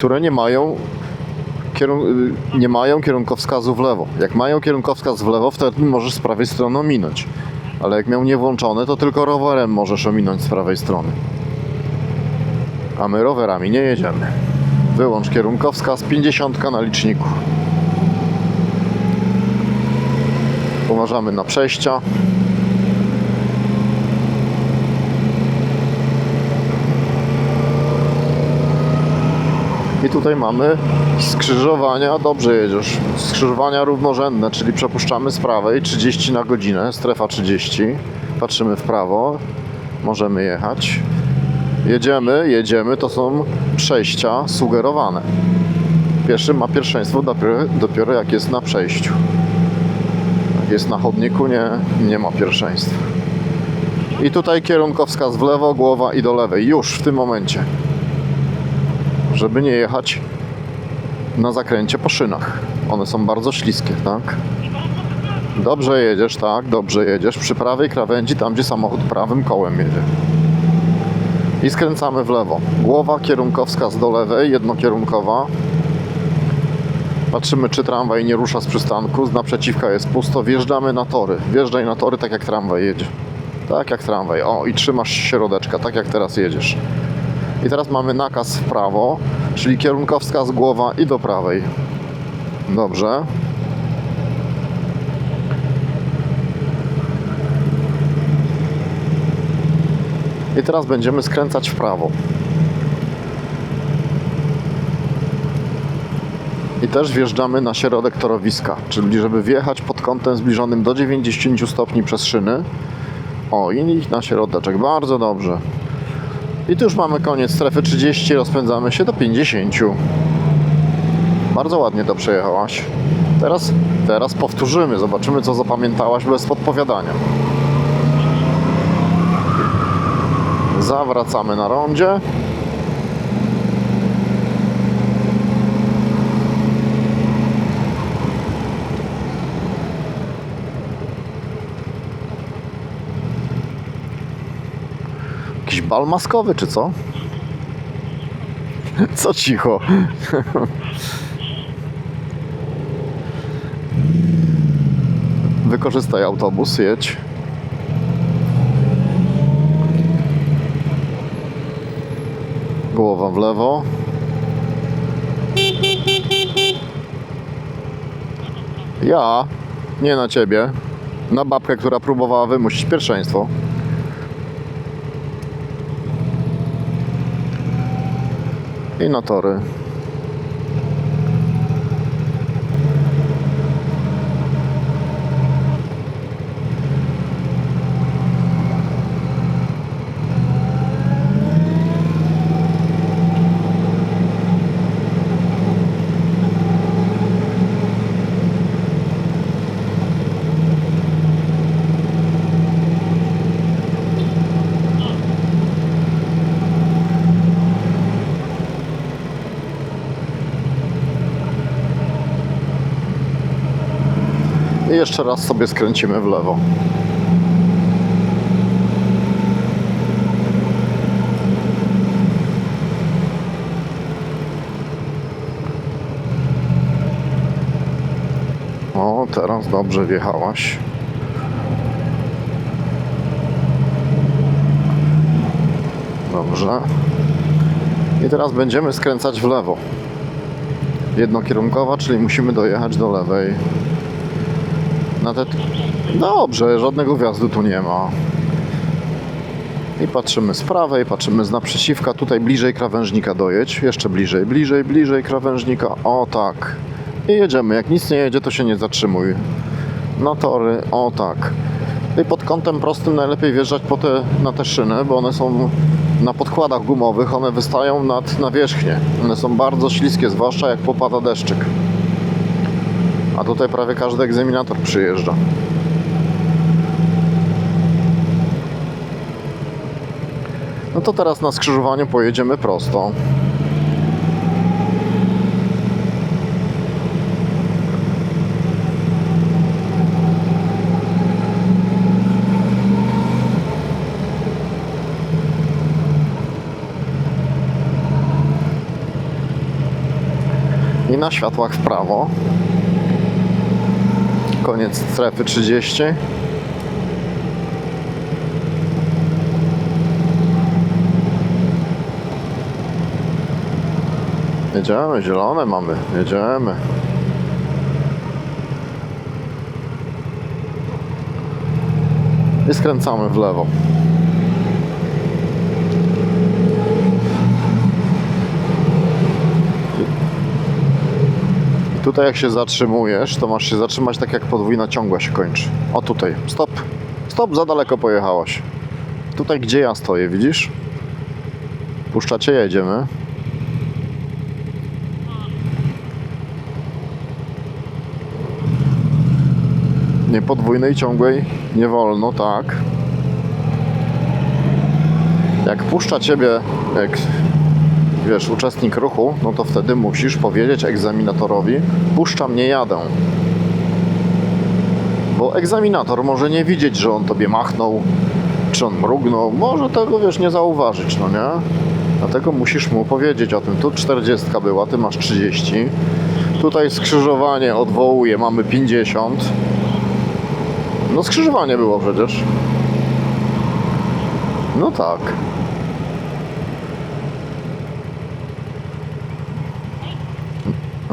które nie mają, y, nie mają kierunkowskazu w lewo. Jak mają kierunkowskaz w lewo, wtedy możesz z prawej strony ominąć. Ale jak miał niewłączony, to tylko rowerem możesz ominąć z prawej strony. A my rowerami nie jedziemy. Wyłącz kierunkowskaz 50 na liczniku. Uważamy na przejścia. I tutaj mamy skrzyżowania, dobrze jedziesz. Skrzyżowania równorzędne, czyli przepuszczamy z prawej 30 na godzinę, strefa 30. Patrzymy w prawo, możemy jechać. Jedziemy, jedziemy, to są przejścia sugerowane. Pieszy ma pierwszeństwo dopiero, dopiero jak jest na przejściu. Jak jest na chodniku, nie, nie ma pierwszeństwa. I tutaj kierunkowskaz w lewo, głowa i do lewej. Już w tym momencie żeby nie jechać na zakręcie po szynach. One są bardzo śliskie, tak? Dobrze jedziesz, tak, dobrze jedziesz. Przy prawej krawędzi, tam gdzie samochód prawym kołem jedzie. I skręcamy w lewo. Głowa kierunkowskaz do lewej, jednokierunkowa. Patrzymy, czy tramwaj nie rusza z przystanku. Z naprzeciwka jest pusto. Wjeżdżamy na tory. Wjeżdżaj na tory, tak jak tramwaj jedzie. Tak jak tramwaj. O, i trzymasz środeczka, tak jak teraz jedziesz. I teraz mamy nakaz w prawo, czyli kierunkowskaz głowa i do prawej. Dobrze. I teraz będziemy skręcać w prawo. I też wjeżdżamy na środek torowiska, czyli żeby wjechać pod kątem zbliżonym do 90 stopni przez szyny. O, i na środeczek. Bardzo dobrze. I tu już mamy koniec strefy 30, rozpędzamy się do 50. Bardzo ładnie to przejechałaś. Teraz, teraz powtórzymy, zobaczymy co zapamiętałaś bez podpowiadania. Zawracamy na rondzie. Bal maskowy, czy co? Co cicho? Wykorzystaj autobus, jedź. Głowa w lewo. Ja, nie na ciebie. Na babkę, która próbowała wymusić pierwszeństwo. I na tory. Jeszcze raz sobie skręcimy w lewo. O, teraz dobrze wjechałaś. Dobrze. I teraz będziemy skręcać w lewo. Jednokierunkowa, czyli musimy dojechać do lewej. Na te... Dobrze, żadnego wjazdu tu nie ma. I patrzymy z prawej, patrzymy z naprzeciwka. Tutaj bliżej krawężnika dojedź. Jeszcze bliżej, bliżej, bliżej krawężnika. O tak. I jedziemy. Jak nic nie jedzie, to się nie zatrzymuj. Na tory. O tak. I pod kątem prostym najlepiej wjeżdżać po te, na te szyny, bo one są na podkładach gumowych. One wystają nad nawierzchnię. One są bardzo śliskie, zwłaszcza jak popada deszczyk. A tutaj prawie każdy egzaminator przyjeżdża. No to teraz na skrzyżowaniu pojedziemy prosto. I na światłach w prawo. Koniec strefy 30. Jedziemy, zielone mamy, jedziemy. I skręcamy w lewo. Tutaj jak się zatrzymujesz, to masz się zatrzymać tak jak podwójna ciągła się kończy. O tutaj, stop. Stop, za daleko pojechałaś. Tutaj gdzie ja stoję, widzisz? Puszczacie, jedziemy. Nie podwójnej ciągłej nie wolno, tak. Jak puszcza ciebie, jak wiesz, uczestnik ruchu, no to wtedy musisz powiedzieć egzaminatorowi, puszcza mnie, jadę. Bo egzaminator może nie widzieć, że on tobie machnął, czy on mrugnął, może tego, wiesz, nie zauważyć, no nie? Dlatego musisz mu powiedzieć o tym. Tu 40 była, ty masz 30. Tutaj skrzyżowanie odwołuje, mamy 50. No skrzyżowanie było przecież. No tak.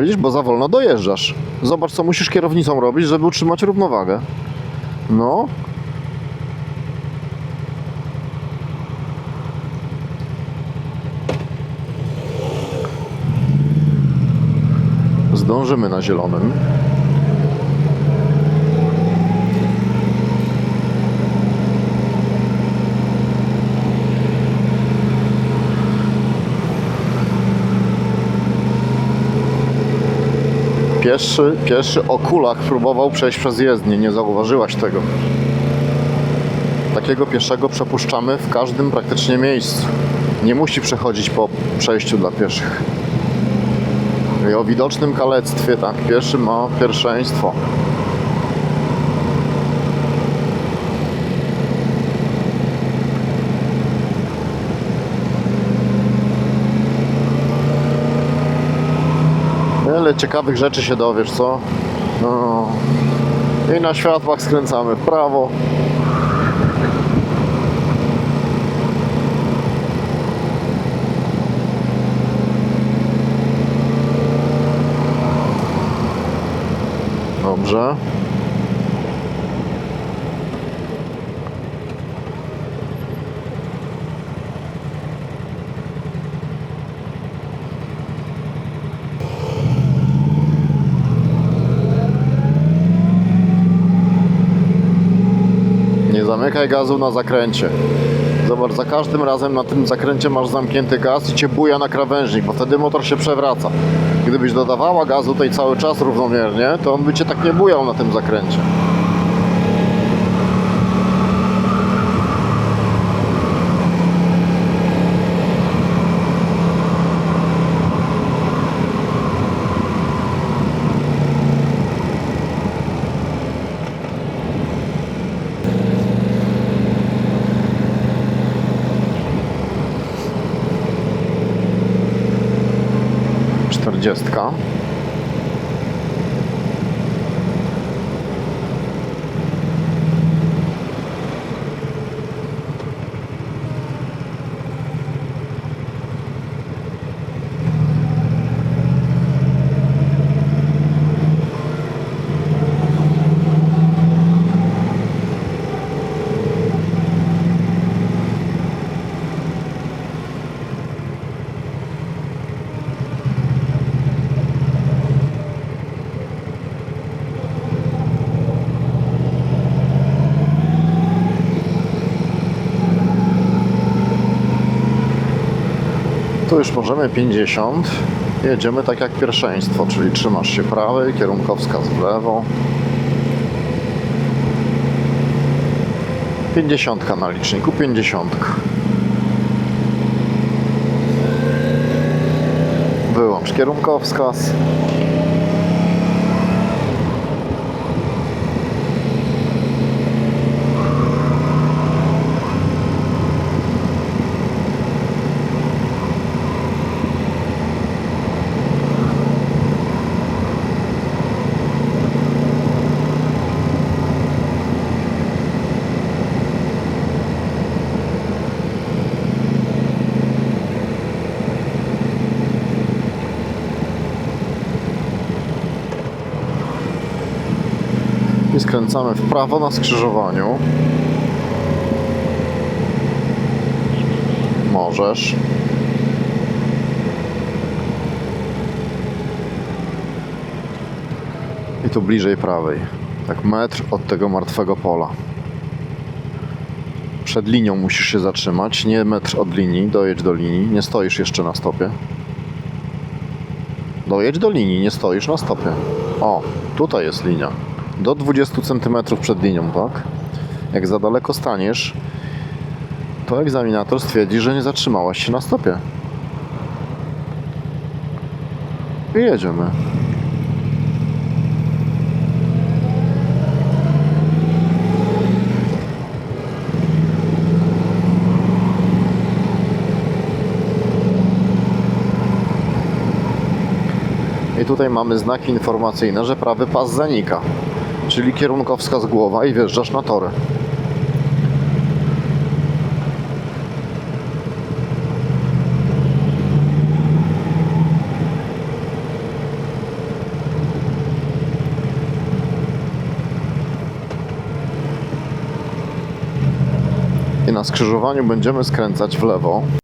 Widzisz, bo za wolno dojeżdżasz. Zobacz, co musisz kierownicą robić, żeby utrzymać równowagę. No. Zdążymy na zielonym. Pieszy, pieszy o kulach próbował przejść przez jezdnię, nie zauważyłaś tego. Takiego pieszego przepuszczamy w każdym praktycznie miejscu. Nie musi przechodzić po przejściu dla pieszych. I o widocznym kalectwie, tak, pieszy ma pierwszeństwo. Wiele ciekawych rzeczy się dowiesz, co? No. I na światłach skręcamy w prawo. Dobrze. Nie zamykaj gazu na zakręcie. Zobacz, za każdym razem na tym zakręcie masz zamknięty gaz i cię buja na krawężnik, bo wtedy motor się przewraca. Gdybyś dodawała gazu tutaj cały czas równomiernie, to on by cię tak nie bujał na tym zakręcie. Już możemy 50. Jedziemy tak jak pierwszeństwo, czyli trzymasz się prawej, kierunkowskaz w lewo. 50 na liczniku, 50. Wyłącz kierunkowskaz. Skręcamy w prawo na skrzyżowaniu. Możesz. I tu bliżej prawej. Tak metr od tego martwego pola. Przed linią musisz się zatrzymać, nie metr od linii, dojedź do linii, nie stoisz jeszcze na stopie. Dojedź do linii, nie stoisz na stopie. O, tutaj jest linia. Do 20 cm przed linią, tak? Jak za daleko staniesz, to egzaminator stwierdzi, że nie zatrzymałaś się na stopie. I jedziemy. I tutaj mamy znaki informacyjne, że prawy pas zanika. Czyli kierunkowskaz głowa i wjeżdżasz na tory. I na skrzyżowaniu będziemy skręcać w lewo.